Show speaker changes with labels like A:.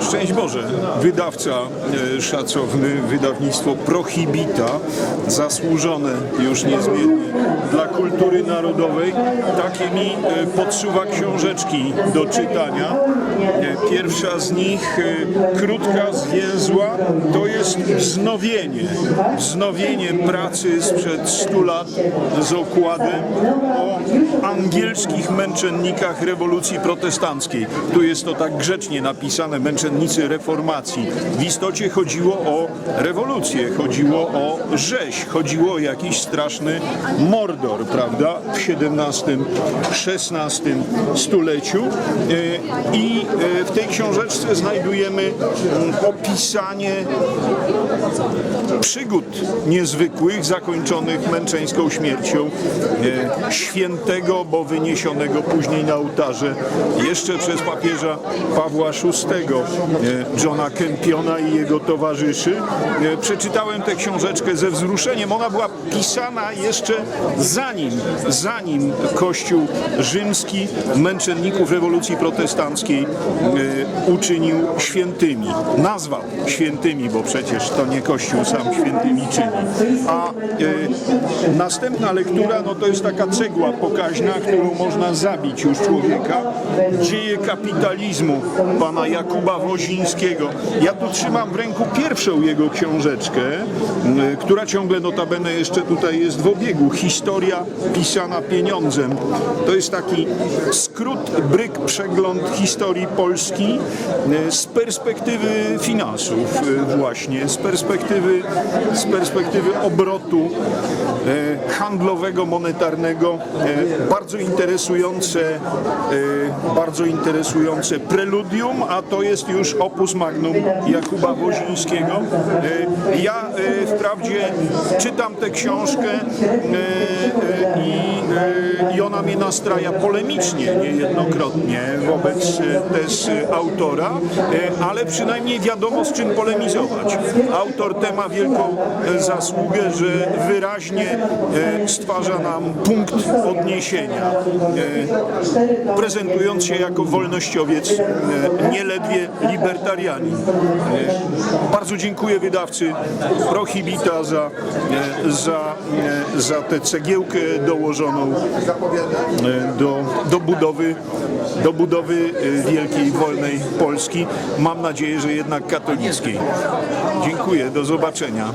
A: Szczęść Boże, wydawca e, szacowny, wydawnictwo Prohibita, zasłużone już niezmiennie dla kultury narodowej. Takie mi e, podsuwa książeczki do czytania. E, Pierwsza z nich, e, krótka, zwięzła, to jest wznowienie. Wznowienie pracy sprzed 100 lat z okładem o angielskich męczennikach rewolucji protestanckiej. Tu jest to tak grzecznie napisane, męczennicy reformacji. W istocie chodziło o rewolucję, chodziło o rzeź, chodziło o jakiś straszny mordor, prawda, w XVII-XVI stuleciu. E, I w tej książeczce znajdujemy mm, opisanie przygód niezwykłych, zakończonych męczeńską śmiercią e, świętego, bo wyniesionego później na ołtarze jeszcze przez papieża Pawła VI, e, Johna Kempiona i jego towarzyszy. Przeczytałem tę książeczkę ze wzruszeniem. Ona była pisana jeszcze zanim, zanim Kościół rzymski męczenników rewolucji protestanckiej uczynił świętymi. Nazwał świętymi, bo przecież to nie Kościół sam świętymi czyni. A e, następna lektura, no to jest taka cegła pokaźna, którą można zabić już człowieka. Dzieje kapitalizmu pana Jakuba Wozińskiego. Ja tu trzymam w ręku pierwszą jego książeczkę, m, która ciągle notabene jeszcze tutaj jest w obiegu. Historia pisana pieniądzem. To jest taki skrót, bryk, przegląd historii Polski e, z perspektywy finansów e, właśnie, z perspektywy, z perspektywy obrotu e, handlowego, monetarnego. Bardzo interesujące, bardzo interesujące preludium, a to jest już opus magnum Jakuba Wozińskiego. E, Ja wprawdzie czytam tę książkę i, ona mnie nastraja polemicznie niejednokrotnie wobec też e, autora, e, ale przynajmniej wiadomo z czym polemizować. Autor ten ma wielką e, zasługę, że wyraźnie stwarza nam punkt odniesienia, prezentując się jako wolnościowiec, e, nieledwie libertarianin. Bardzo dziękuję wydawcy Prohibita za, za, za tę cegiełkę dołożoną do, do budowy, do budowy e, wielkiej, wolnej Polski. Mam nadzieję, że jednak katolickiej. Dziękuję, do zobaczenia.